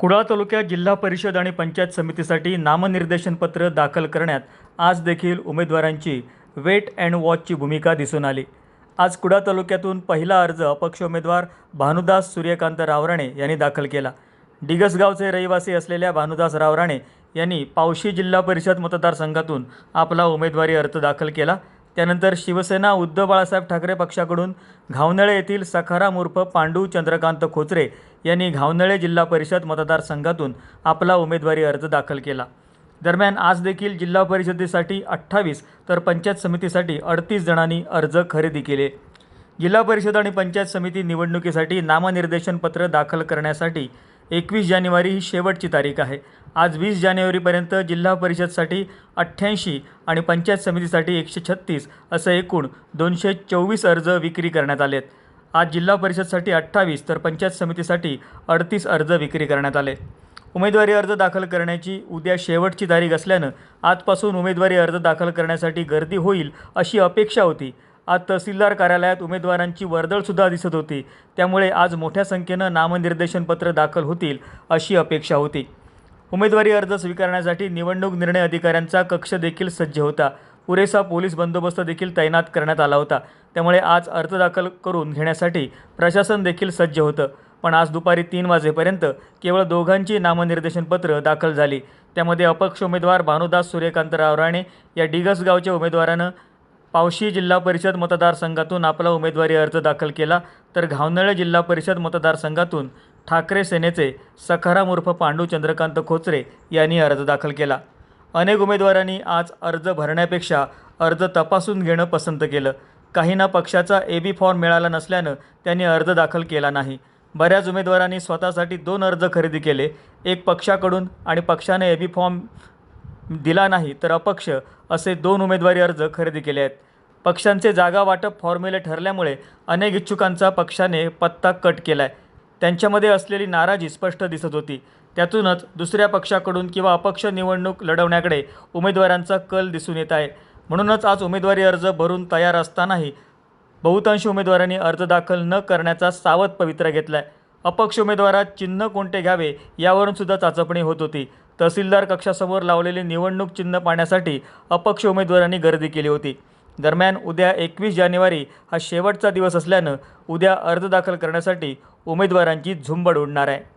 कुडाळ तालुक्यात जिल्हा परिषद आणि पंचायत समितीसाठी नामनिर्देशनपत्र दाखल करण्यात आज देखील उमेदवारांची वेट अँड वॉचची भूमिका दिसून आली. आज कुडाळ तालुक्यातून पहिला अर्ज अपक्ष उमेदवार भानुदास सूर्यकांत रावराणे यांनी दाखल केला. डिगसगावचे रहिवासी असलेल्या भानुदास रावराणे यांनी पावशी जिल्हा परिषद मतदारसंघातून आपला उमेदवारी अर्ज दाखल केला. त्यानंतर शिवसेना उद्धव बाळासाहेब ठाकरे पक्षाकडून घावनळे येथील सखाराम उर्फ पांडू चंद्रकांत खोचरे यांनी घावनळे जिल्हा परिषद मतदारसंघातून आपला उमेदवारी अर्ज दाखल केला. दरम्यान आज देखील जिल्हा परिषदेसाठी अठ्ठावीस तर पंचायत समितीसाठी अडतीस जणांनी अर्ज खरेदी केले. जिल्हा परिषद आणि पंचायत समिती निवडणुकीसाठी नामनिर्देशन पत्र दाखल करण्यासाठी एकवीस जानेवारी ही शेवटची तारीख आहे. आज वीस जानेवारीपर्यंत जिल्हा परिषदसाठी अठ्ठ्याऐंशी आणि पंचायत समितीसाठी एकशे छत्तीस असं एकूण दोनशे चोवीस अर्ज विक्री करण्यात आलेत. आज जिल्हा परिषदसाठी अठ्ठावीस तर पंचायत समितीसाठी अडतीस अर्ज विक्री करण्यात आले. उमेदवारी अर्ज दाखल करण्याची उद्या शेवटची तारीख असल्यानं आजपासून उमेदवारी अर्ज दाखल करण्यासाठी गर्दी होईल अशी अपेक्षा होती. आज तहसीलदार कार्यालयात उमेदवारांची वर्दळसुद्धा दिसत होती. त्यामुळे आज मोठ्या संख्येनं नामनिर्देशन पत्र दाखल होतील अशी अपेक्षा होती. उमेदवारी अर्ज स्वीकारण्यासाठी निवडणूक निर्णय अधिकाऱ्यांचा कक्ष देखील सज्ज होता. पुरेसा पोलीस बंदोबस्त देखील तैनात करण्यात आला होता. त्यामुळे आज अर्ज दाखल करून घेण्यासाठी प्रशासन देखील सज्ज होतं. पण आज दुपारी तीन वाजेपर्यंत केवळ दोघांची नामनिर्देशन पत्र दाखल झाली. त्यामध्ये अपक्ष उमेदवार भानुदास सूर्यकांतराव राणे या डिगस गावच्या उमेदवारानं पावशी जिल्हा परिषद मतदारसंघातून आपला उमेदवारी अर्ज दाखल केला तर घावनळे जिल्हा परिषद मतदारसंघातून ठाकरे सेनेचे सखाराम उर्फ पांडू चंद्रकांत खोचरे यांनी अर्ज दाखल केला. अनेक उमेदवारांनी आज अर्ज भरण्यापेक्षा अर्ज तपासून घेणं पसंत केलं. काहींना पक्षाचा ए बी फॉर्म मिळाला नसल्यानं त्यांनी अर्ज दाखल केला नाही. बऱ्याच उमेदवारांनी स्वतःसाठी दोन अर्ज खरेदी केले एक पक्षाकडून आणि पक्षाने ए बी फॉर्म दिला नाही तर अपक्ष असे दोन उमेदवारी अर्ज खरेदी केले आहेत. पक्षांचे जागा वाटप फॉर्म्युले ठरल्यामुळे अनेक इच्छुकांचा पक्षाने पत्ता कट केला आहे त्यांच्यामध्ये असलेली नाराजी स्पष्ट दिसत होती. त्यातूनच दुसऱ्या पक्षाकडून किंवा अपक्ष निवडणूक लढवण्याकडे उमेदवारांचा कल दिसून येत आहे. म्हणूनच आज उमेदवारी अर्ज भरून तयार असतानाही बहुतांश उमेदवारांनी अर्ज दाखल न करण्याचा सावध पवित्रा घेतला आहे अपक्ष उमेदवारात चिन्ह कोणते घ्यावे यावरून सुद्धा चाचपणी होत होती. तहसीलदार कक्षासमोर लावलेले निवडणूक चिन्ह पाहण्यासाठी अपक्ष उमेदवारांनी गर्दी केली होती. दरम्यान उद्या एकवीस जानेवारी हा शेवटचा दिवस असल्यानं उद्या अर्ज दाखल करण्यासाठी उमेदवारांची झुंबड उडणार आहे.